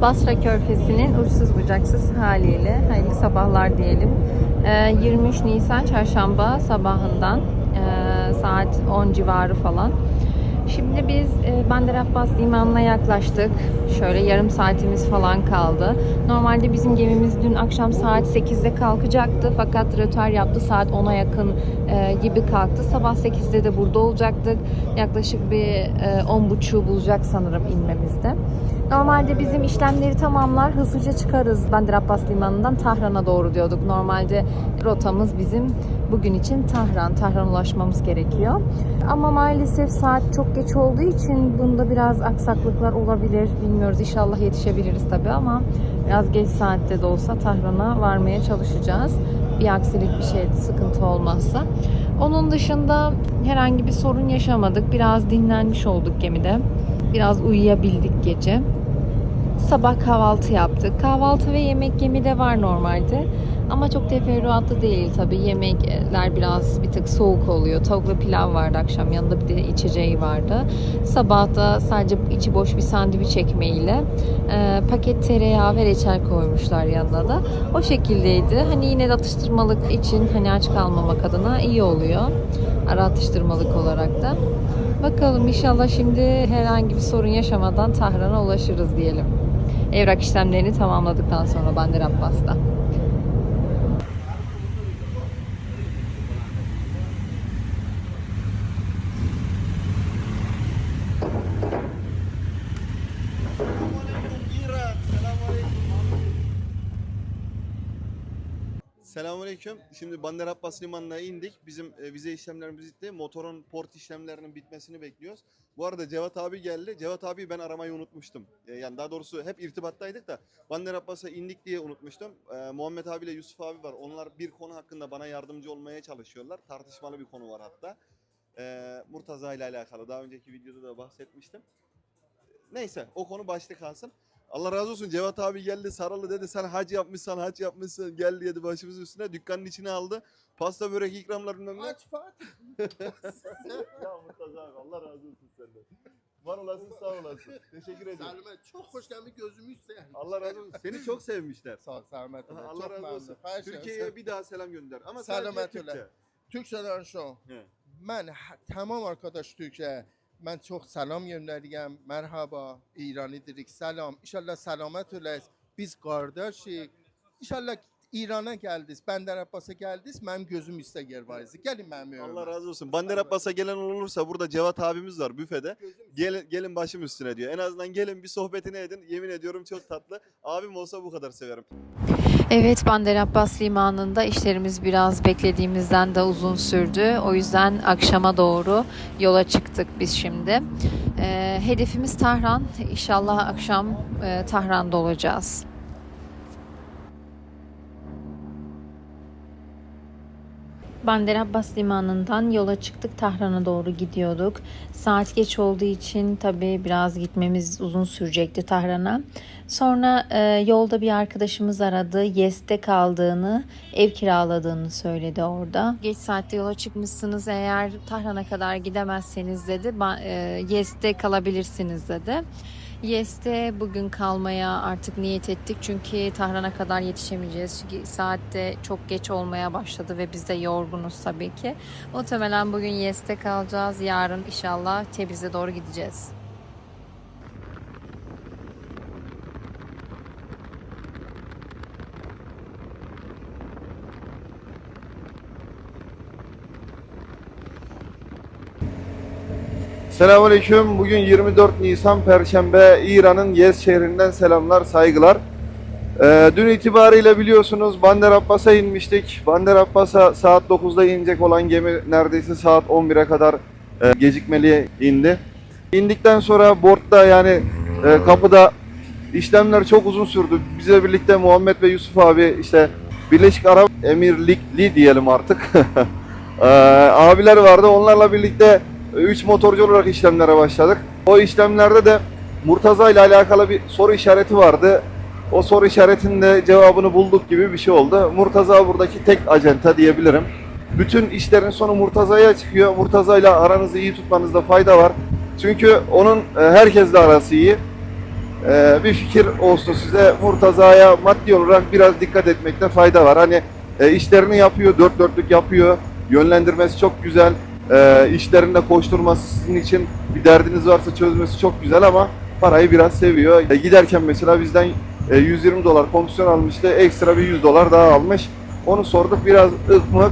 Basra Körfezi'nin uçsuz bucaksız haliyle hayırlı sabahlar diyelim. Ee, 23 Nisan Çarşamba sabahından e, saat 10 civarı falan. Şimdi biz e, Bandar Abbas limanına yaklaştık. Şöyle yarım saatimiz falan kaldı. Normalde bizim gemimiz dün akşam saat 8'de kalkacaktı. Fakat rötar yaptı. Saat 10'a yakın e, gibi kalktı. Sabah 8'de de burada olacaktık. Yaklaşık bir e, 10.30'u bulacak sanırım inmemizde. Normalde bizim işlemleri tamamlar hızlıca çıkarız Bandar Abbas limanından Tahran'a doğru diyorduk. Normalde rotamız bizim bugün için Tahran. Tahran ulaşmamız gerekiyor. Ama maalesef saat çok geç olduğu için bunda biraz aksaklıklar olabilir. Bilmiyoruz inşallah yetişebiliriz tabii ama biraz geç saatte de olsa Tahran'a varmaya çalışacağız. Bir aksilik bir şey sıkıntı olmazsa. Onun dışında herhangi bir sorun yaşamadık. Biraz dinlenmiş olduk gemide. Biraz uyuyabildik gece. Sabah kahvaltı yaptık. Kahvaltı ve yemek gemide var normalde. Ama çok teferruatlı değil tabii. Yemekler biraz bir tık soğuk oluyor. Tavuk ve pilav vardı akşam. Yanında bir de içeceği vardı. Sabah da sadece içi boş bir sandviç ekmeğiyle e, paket tereyağı ve reçel koymuşlar yanına da. O şekildeydi. Hani yine de atıştırmalık için hani aç kalmamak adına iyi oluyor. Ara atıştırmalık olarak da. Bakalım inşallah şimdi herhangi bir sorun yaşamadan Tahran'a ulaşırız diyelim. Evrak işlemlerini tamamladıktan sonra Bandar Abbas'ta. Selamünaleyküm. Şimdi Bandar Abbas Limanı'na indik. Bizim e, vize işlemlerimiz bitti. Motorun port işlemlerinin bitmesini bekliyoruz. Bu arada Cevat abi geldi. Cevat abi ben aramayı unutmuştum. E, yani daha doğrusu hep irtibattaydık da Bandar Abbas'a indik diye unutmuştum. E, Muhammed abiyle Yusuf abi var. Onlar bir konu hakkında bana yardımcı olmaya çalışıyorlar. Tartışmalı bir konu var hatta. E, Murtaza ile alakalı. Daha önceki videoda da bahsetmiştim. Neyse o konu başta kalsın. Allah razı olsun Cevat abi geldi sarılı dedi sen hac yapmışsan hac yapmışsın gel dedi başımızın üstüne dükkanın içine aldı. Pasta börek ikramlar bilmem ne. Aç Fatih. ya Murtaza abi Allah razı olsun senden. Var olasın sağ olasın. Teşekkür ederim. Selamet. Çok hoş geldin gözümü sevdim. Allah razı olsun. Seni çok sevmişler. Sağ ol Selamet. Aha, Çok Allah razı memnun. olsun. Şey- Türkiye'ye bir daha selam gönder. Ama Selamet sadece öyle. Türkçe. Türkçeden şu. Ben tamam arkadaş Türkçe. Ben çok selam gönderiyem. Merhaba. İrani dedik. Selam. İnşallah selamet olayız. Biz kardeşik. İnşallah İran'a geldiniz. Benden Abbas'a geldiniz. Benim gözüm üstte gerbayız. Gelin benim evime. Allah razı olsun. Bandar Abbas'a gelen olursa burada Cevat abimiz var büfede. Gelin, gelin başım üstüne diyor. En azından gelin bir sohbetini edin. Yemin ediyorum çok tatlı. Abim olsa bu kadar severim. Evet Bandar Abbas limanında işlerimiz biraz beklediğimizden de uzun sürdü. O yüzden akşama doğru yola çıktık biz şimdi. Ee, hedefimiz Tahran. İnşallah akşam e, Tahran'da olacağız. Bandar Abbas limanından yola çıktık Tahran'a doğru gidiyorduk. Saat geç olduğu için tabii biraz gitmemiz uzun sürecekti Tahran'a. Sonra e, yolda bir arkadaşımız aradı. Yes'te kaldığını, ev kiraladığını söyledi orada. Geç saatte yola çıkmışsınız eğer Tahran'a kadar gidemezseniz dedi. e, Yes'te kalabilirsiniz dedi. Yes'te bugün kalmaya artık niyet ettik çünkü Tahran'a kadar yetişemeyeceğiz. Çünkü saatte çok geç olmaya başladı ve biz de yorgunuz tabii ki. Muhtemelen bugün Yes'te kalacağız. Yarın inşallah Tebriz'e doğru gideceğiz. Selamünaleyküm. Bugün 24 Nisan Perşembe. İran'ın Yez şehrinden selamlar, saygılar. Ee, dün itibariyle biliyorsunuz Bandar Abbas'a inmiştik. Bandar Abbas'a saat 9'da inecek olan gemi neredeyse saat 11'e kadar e, gecikmeli indi. İndikten sonra bortta yani e, kapıda işlemler çok uzun sürdü. Bize birlikte Muhammed ve Yusuf abi işte Birleşik Arap Emirlikli diyelim artık. Ee, abiler vardı. Onlarla birlikte 3 motorcu olarak işlemlere başladık. O işlemlerde de Murtaza ile alakalı bir soru işareti vardı. O soru işaretinde cevabını bulduk gibi bir şey oldu. Murtaza buradaki tek acenta diyebilirim. Bütün işlerin sonu Murtaza'ya çıkıyor. Murtaza ile aranızı iyi tutmanızda fayda var. Çünkü onun e, herkesle arası iyi. e, bir fikir olsun size. Murtaza'ya maddi olarak biraz dikkat etmekte fayda var. Hani e, işlerini yapıyor, dört dörtlük yapıyor. Yönlendirmesi çok güzel. E, işlerinde koşturması sizin için bir derdiniz varsa çözmesi çok güzel ama parayı biraz seviyor. E, giderken mesela bizden e, 120 dolar komisyon almıştı. Ekstra bir 100 dolar daha almış. Onu sorduk biraz ıkmık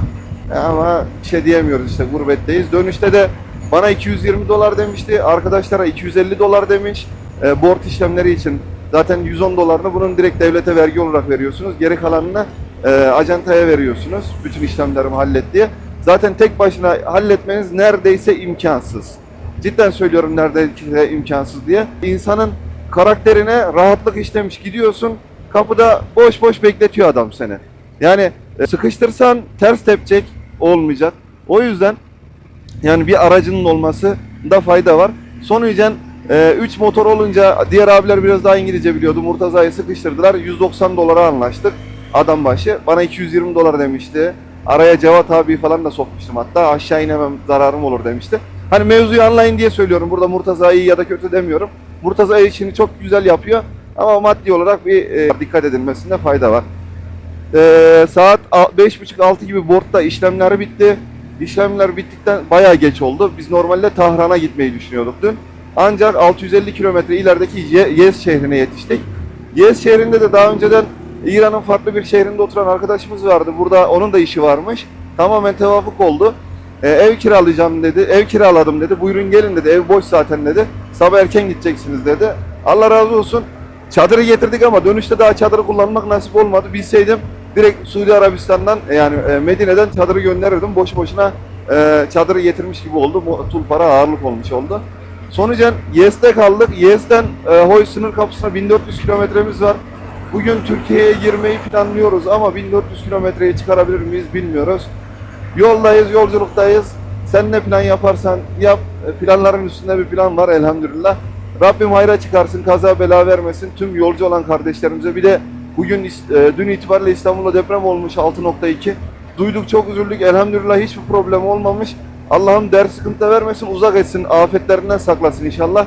ama bir şey diyemiyoruz işte gurbetteyiz. Dönüşte de bana 220 dolar demişti. Arkadaşlara 250 dolar demiş. E, board işlemleri için zaten 110 dolarını bunun direkt devlete vergi olarak veriyorsunuz. Geri kalanını e, acentaya veriyorsunuz. Bütün işlemlerimi hallet diye. Zaten tek başına halletmeniz neredeyse imkansız. Cidden söylüyorum neredeyse imkansız diye. İnsanın karakterine rahatlık işlemiş gidiyorsun. Kapıda boş boş bekletiyor adam seni. Yani e, sıkıştırsan ters tepecek olmayacak. O yüzden yani bir aracının olması da fayda var. Sonuçta 3 motor olunca diğer abiler biraz daha İngilizce biliyordu. Murtaza'yı sıkıştırdılar. 190 dolara anlaştık adam başı. Bana 220 dolar demişti. Araya Cevat abi falan da sokmuştum hatta. Aşağı inemem zararım olur demişti. Hani mevzuyu anlayın diye söylüyorum. Burada Murtaza iyi ya da kötü demiyorum. Murtaza işini çok güzel yapıyor. Ama maddi olarak bir e, dikkat edilmesinde fayda var. Ee, saat 5.30-6 gibi boardta işlemler bitti. İşlemler bittikten bayağı geç oldu. Biz normalde Tahran'a gitmeyi düşünüyorduk dün. Ancak 650 kilometre ilerideki Ye- Yez şehrine yetiştik. Yez şehrinde de daha önceden İran'ın farklı bir şehrinde oturan arkadaşımız vardı. Burada onun da işi varmış. Tamamen tevafuk oldu. Ee, ev kiralayacağım dedi. Ev kiraladım dedi. Buyurun gelin dedi. Ev boş zaten dedi. Sabah erken gideceksiniz dedi. Allah razı olsun. Çadırı getirdik ama dönüşte daha çadırı kullanmak nasip olmadı. Bilseydim direkt Suudi Arabistan'dan yani e, Medine'den çadırı gönderirdim. Boş boşuna e, çadırı getirmiş gibi oldu. Bu Tulpara ağırlık olmuş oldu. Sonucen Yes'te kaldık. Yes'ten e, Hoy sınır kapısına 1400 kilometremiz var. Bugün Türkiye'ye girmeyi planlıyoruz ama 1400 kilometreyi çıkarabilir miyiz bilmiyoruz. Yoldayız, yolculuktayız. Sen ne plan yaparsan yap. E, Planların üstünde bir plan var elhamdülillah. Rabbim hayra çıkarsın, kaza bela vermesin tüm yolcu olan kardeşlerimize. Bir de bugün e, dün itibariyle İstanbul'da deprem olmuş 6.2. Duyduk çok üzüldük. Elhamdülillah hiçbir problem olmamış. Allah'ım dert sıkıntı vermesin, uzak etsin, afetlerinden saklasın inşallah.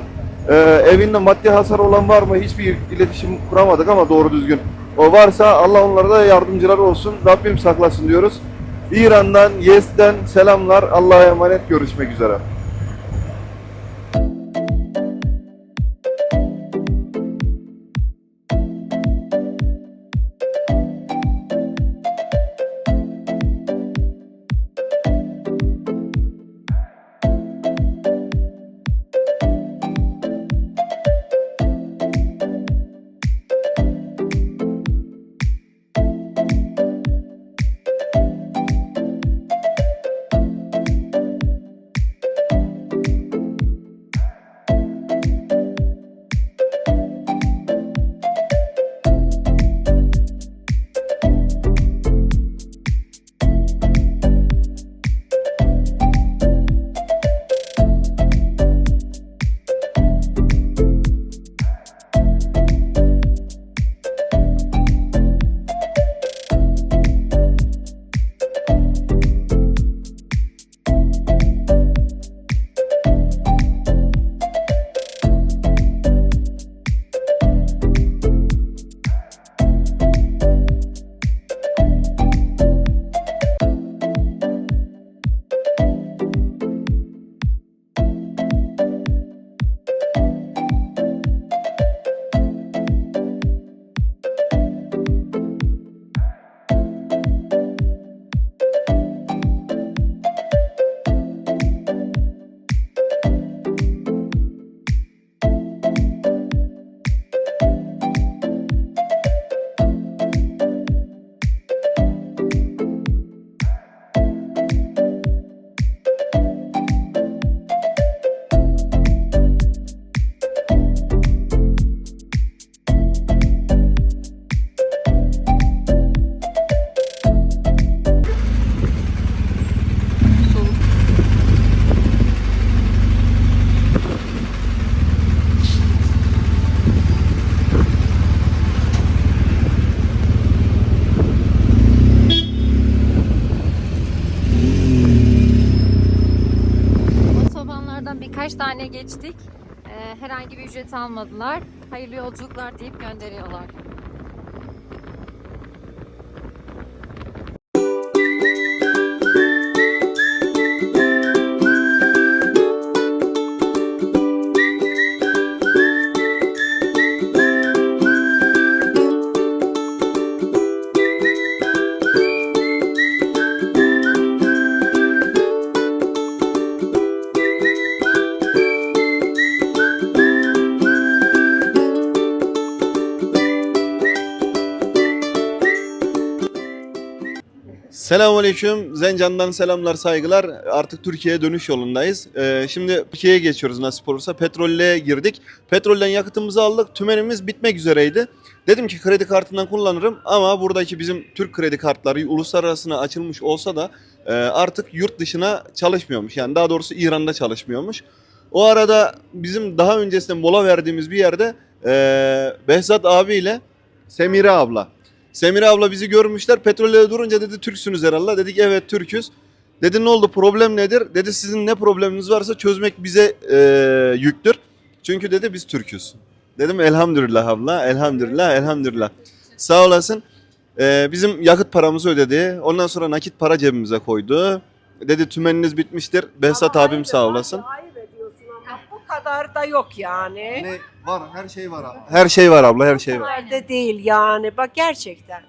E, evinde maddi hasar olan var mı? Hiçbir iletişim kuramadık ama doğru düzgün. O varsa Allah onlara da yardımcıları olsun. Rabbim saklasın diyoruz. İran'dan, Yes'ten selamlar. Allah'a emanet. Görüşmek üzere. Birkaç tane geçtik. Ee, herhangi bir ücret almadılar. Hayırlı yolculuklar deyip gönderiyorlar. Selamünaleyküm. Zencan'dan selamlar, saygılar. Artık Türkiye'ye dönüş yolundayız. Ee, şimdi Türkiye'ye geçiyoruz nasip olursa. Petrolle girdik. Petrolden yakıtımızı aldık. Tümenimiz bitmek üzereydi. Dedim ki kredi kartından kullanırım ama buradaki bizim Türk kredi kartları uluslararasına açılmış olsa da e, artık yurt dışına çalışmıyormuş. Yani daha doğrusu İran'da çalışmıyormuş. O arada bizim daha öncesinde mola verdiğimiz bir yerde e, Behzat abiyle Semire abla Semire abla bizi görmüşler. Petrolle durunca dedi Türksünüz herhalde. Dedik evet Türküz. Dedi ne oldu problem nedir? Dedi sizin ne probleminiz varsa çözmek bize e, yüktür. Çünkü dedi biz Türküz. Dedim elhamdülillah abla elhamdülillah elhamdülillah. Sağ olasın. E, bizim yakıt paramızı ödedi. Ondan sonra nakit para cebimize koydu. Dedi tümeniniz bitmiştir. Behzat abim sağ olasın. Bu kadar da yok yani. Ne var her şey var abla. Her şey var abla her şey var. Nerede değil yani. Bak gerçekten.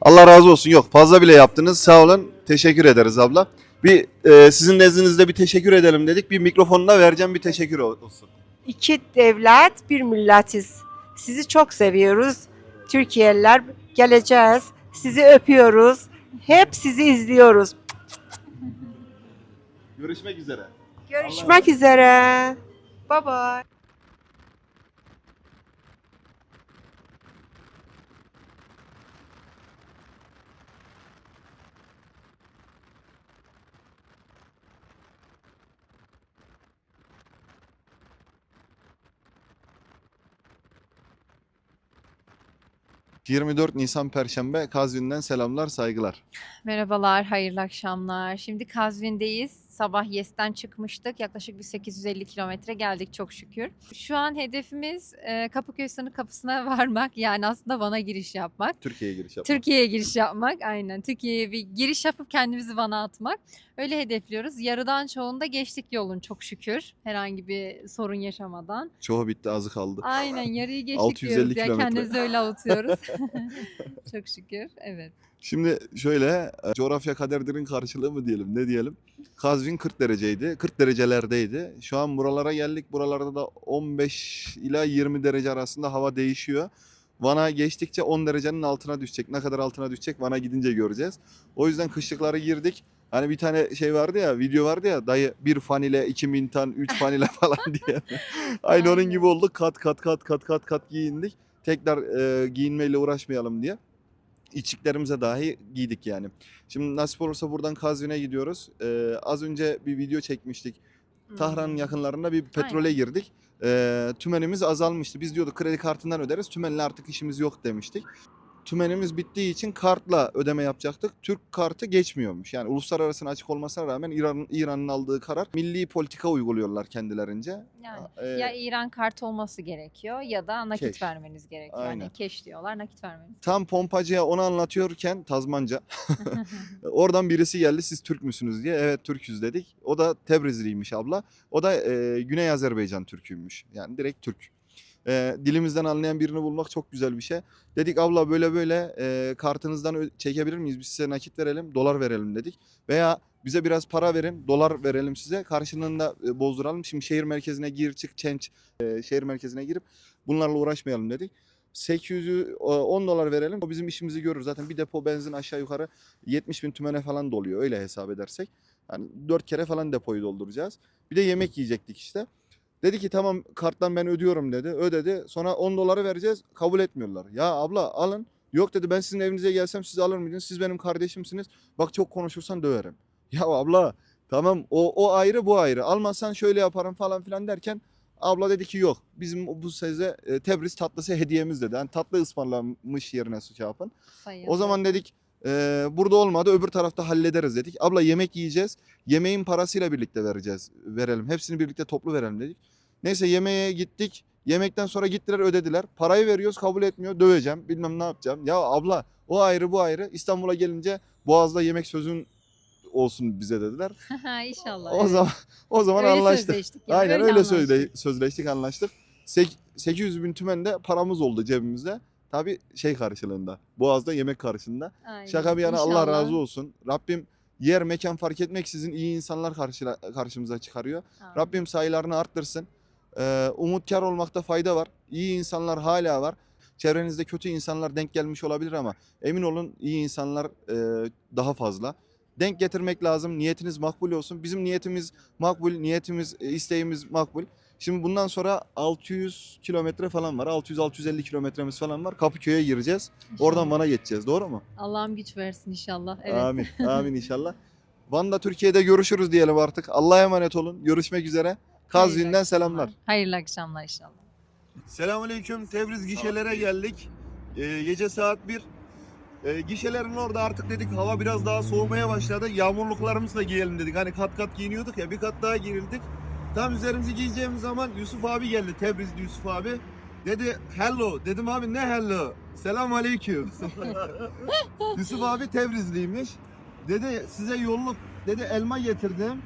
Allah razı olsun. Yok fazla bile yaptınız. Sağ olun. Teşekkür ederiz abla. Bir e, sizin nezdinizde bir teşekkür edelim dedik. Bir mikrofonu da vereceğim bir teşekkür olsun. İki devlet, bir milletiz. Sizi çok seviyoruz. Türkiye'liler geleceğiz. Sizi öpüyoruz. Hep sizi izliyoruz. Görüşmek üzere. Görüşmek üzere. Bye bye. Hı. 24 Nisan Perşembe Kazvin'den selamlar saygılar. Merhabalar, hayırlı akşamlar. Şimdi Kazvin'deyiz. Sabah YES'ten çıkmıştık. Yaklaşık bir 850 kilometre geldik çok şükür. Şu an hedefimiz e, Kapıköy sınır kapısına varmak. Yani aslında Van'a giriş yapmak. Türkiye'ye giriş yapmak. Türkiye'ye giriş yapmak aynen. Türkiye'ye bir giriş yapıp kendimizi Van'a atmak. Öyle hedefliyoruz. Yarıdan çoğunda geçtik yolun çok şükür. Herhangi bir sorun yaşamadan. Çoğu bitti azı kaldı. Aynen yarıyı geçtik 650 diyoruz ya. kilometre. Kendimizi öyle avutuyoruz. çok şükür. Evet. Şimdi şöyle e, coğrafya kaderdirin karşılığı mı diyelim ne diyelim. Kazvin 40 dereceydi. 40 derecelerdeydi. Şu an buralara geldik. Buralarda da 15 ila 20 derece arasında hava değişiyor. Van'a geçtikçe 10 derecenin altına düşecek. Ne kadar altına düşecek Van'a gidince göreceğiz. O yüzden kışlıklara girdik. Hani bir tane şey vardı ya, video vardı ya dayı bir fan ile iki mintan, üç fan ile falan diye. Aynı onun gibi oldu. Kat kat kat kat kat kat giyindik. Tekrar e, giyinmeyle uğraşmayalım diye. İçliklerimize dahi giydik yani. Şimdi nasip olursa buradan Kazvin'e gidiyoruz. Ee, az önce bir video çekmiştik. Tahran'ın Hmm. yakınlarında bir petrole girdik. Ee, tümenimiz azalmıştı. Biz diyorduk kredi kartından öderiz. Tümenle artık işimiz yok demiştik. Tümenimiz bittiği için kartla ödeme yapacaktık. Türk kartı geçmiyormuş. Yani uluslararasına açık olmasına rağmen İran İran'ın aldığı karar milli politika uyguluyorlar kendilerince. Yani Ee, ya İran kartı olması gerekiyor ya da nakit Keş. vermeniz gerekiyor. Aynen. Yani keş diyorlar, nakit vermeniz. Tam pompacıya onu anlatıyorken Tazmanca oradan birisi geldi siz Türk müsünüz diye. Evet Türküz dedik. O da Tebrizliymiş abla. O da e, Güney Azerbaycan Türküymüş. Yani direkt Türk. E, dilimizden anlayan birini bulmak çok güzel bir şey. Dedik abla böyle böyle e, kartınızdan çekebilir miyiz? Biz size nakit verelim, dolar verelim dedik. Veya bize biraz para verin, dolar verelim size. Karşılığında e, bozduralım. Şimdi şehir merkezine gir çık, change e, şehir merkezine girip bunlarla uğraşmayalım dedik. 800'ü 10 dolar verelim. O bizim işimizi görür. Zaten bir depo benzin aşağı yukarı 70 bin tümene falan doluyor. Öyle hesap edersek. Yani 4 kere falan depoyu dolduracağız. Bir de yemek yiyecektik işte. Dedi ki tamam karttan ben ödüyorum dedi. Ödedi. Sonra 10 doları vereceğiz. Kabul etmiyorlar. Ya abla alın. Yok dedi ben sizin evinize gelsem siz alır mıydınız? Siz benim kardeşimsiniz. Bak çok konuşursan döverim. Ya abla tamam o, o ayrı bu ayrı. Almazsan şöyle yaparım falan filan derken Abla dedi ki yok bizim bu size e, Tebriz tatlısı hediyemiz dedi. Yani tatlı ısmarlamış yerine su şey yapın. Sayın. O zaman dedik e, burada olmadı öbür tarafta hallederiz dedik. Abla yemek yiyeceğiz. Yemeğin parasıyla birlikte vereceğiz. Verelim. Hepsini birlikte toplu verelim dedik. Neyse yemeğe gittik. Yemekten sonra gittiler ödediler. Parayı veriyoruz kabul etmiyor. Döveceğim. Bilmem ne yapacağım. Ya abla o ayrı bu ayrı. İstanbul'a gelince Boğaz'da yemek sözün olsun bize dediler. İnşallah. O evet. zaman o zaman Öyle anlaştık. sözleştik ya, Aynen öyle, anlaştık. sözle, sözleştik anlaştık. Sek- 800 bin tümende paramız oldu cebimizde. Tabii şey karşılığında. Boğaz'da yemek karşılığında. Aynen. Şaka bir yana Allah İnşallah. razı olsun. Rabbim yer mekan fark etmeksizin iyi insanlar karşıla, karşımıza çıkarıyor. Amin. Rabbim sayılarını arttırsın. Ee, umutkar olmakta fayda var. İyi insanlar hala var. Çevrenizde kötü insanlar denk gelmiş olabilir ama emin olun iyi insanlar e, daha fazla. Denk getirmek lazım. Niyetiniz makbul olsun. Bizim niyetimiz makbul, niyetimiz, e, isteğimiz makbul. Şimdi bundan sonra 600 kilometre falan var. 600-650 kilometremiz falan var. Kapıköy'e gireceğiz. Oradan Van'a geçeceğiz. Doğru mu? Allah'ım güç versin inşallah. Evet. Amin. Amin inşallah. Van'da Türkiye'de görüşürüz diyelim artık. Allah'a emanet olun. Görüşmek üzere. Kazvin'den selamlar. Hayırlı akşamlar inşallah. Selamünaleyküm. Tebriz gişelere geldik. Ee, gece saat 1. Ee, gişelerin orada artık dedik hava biraz daha soğumaya başladı. Yağmurluklarımızı da giyelim dedik. Hani kat kat giyiniyorduk ya bir kat daha girildik. Tam üzerimizi giyeceğimiz zaman Yusuf abi geldi. Tebrizli Yusuf abi. Dedi hello. Dedim abi ne hello? Selam aleyküm. Yusuf abi Tebrizliymiş. Dedi size yolluk. Dedi elma getirdim.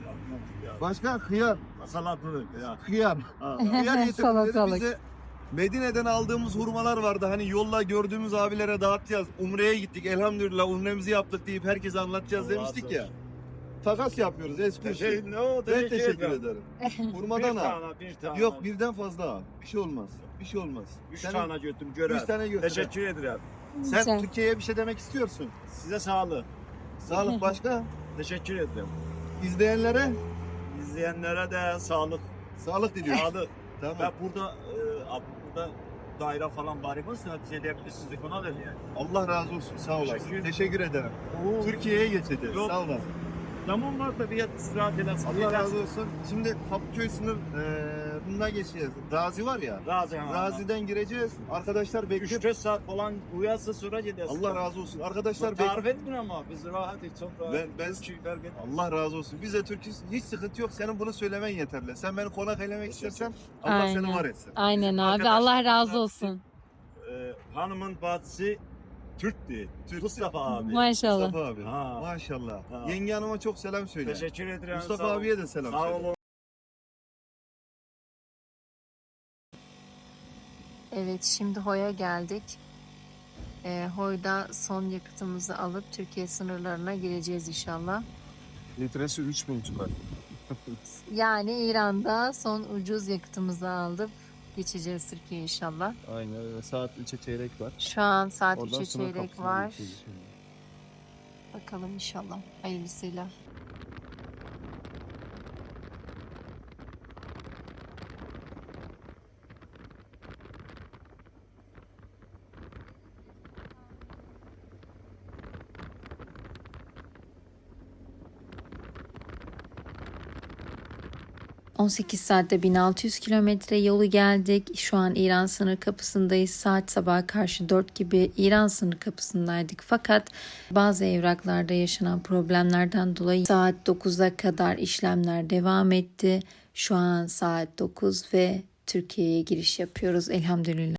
Başka hıyar. Salatalık ya. Hıyar. Hıyar getirdim dedi bize. Medine'den aldığımız hurmalar vardı. Hani yolla gördüğümüz abilere dağıtacağız. Umre'ye gittik. Elhamdülillah umremizi yaptık deyip herkese anlatacağız Allah demiştik ya. Takas yapıyoruz. Eskursi. Şey, ne? Ben teşekkür ederim. Bir Hurmadan al. tane, bir tane. Yok birden fazla al. Bir şey olmaz. Bir şey olmaz. Üç Senin- tane götüm görer. Üç tane götür. Teşekkür ederim. Sen Güzel. Türkiye'ye bir şey demek istiyorsun. Size sağlık. Sağlık başka. Teşekkür ederim. İzleyenlere İzleyenlere de sağlık. sağlık diliyorum. Sağlık. tamam. Ben burada, e, abi burada daire falan bari varsa size edebilirsiniz. Bana ver yani. Allah razı olsun. Sağ olasın. Teşekkür- Teşekkür ederim. Oo, Türkiye'ye geçeceğiz. Yok. Sağ olasın. Zaman var da bir yer istirahat edersin. Allah razı olsun. Şimdi Kapıköy sınır eee bundan geçeceğiz. Razi var ya. Razı. ha. Raziden gireceğiz. Arkadaşlar bekliyor. 3-4 saat falan uyarsa sonra gidersin. Allah razı olsun. Arkadaşlar Tarif bekliyor. ettin ama biz rahat çok rahat. Ben- ben- fark et. Allah razı olsun. Biz de Türk'üz. Hiç sıkıntı yok. Senin bunu söylemen yeterli. Sen beni konak eylemek istersen Allah Aynen. seni var etsin. Aynen abi. Arkadaşlar, Allah razı olsun. Ee, hanımın bacısı Türk'tü. Türk. Mustafa abi. Maşallah. Mustafa abi. Ha. Maşallah. Ha. Yenge hanıma çok selam söyle. Teşekkür ederim. Mustafa sağ ol. abiye de selam Sağ söyle. olun. Evet şimdi Hoy'a geldik. Ee, Hoy'da son yakıtımızı alıp Türkiye sınırlarına gireceğiz inşallah. Litresi 3000 tümen. Yani İran'da son ucuz yakıtımızı alıp geçeceğiz Türkiye inşallah. Aynen öyle. Saat 3'e çeyrek var. Şu an saat Oradan 3'e sınır çeyrek var. Bakalım inşallah. Hayırlısıyla. ...18 saatte 1600 kilometre yolu geldik. Şu an İran sınır kapısındayız. Saat sabah karşı 4 gibi İran sınır kapısındaydık. Fakat bazı evraklarda yaşanan problemlerden dolayı saat 9'a kadar işlemler devam etti. Şu an saat 9 ve Türkiye'ye giriş yapıyoruz elhamdülillah.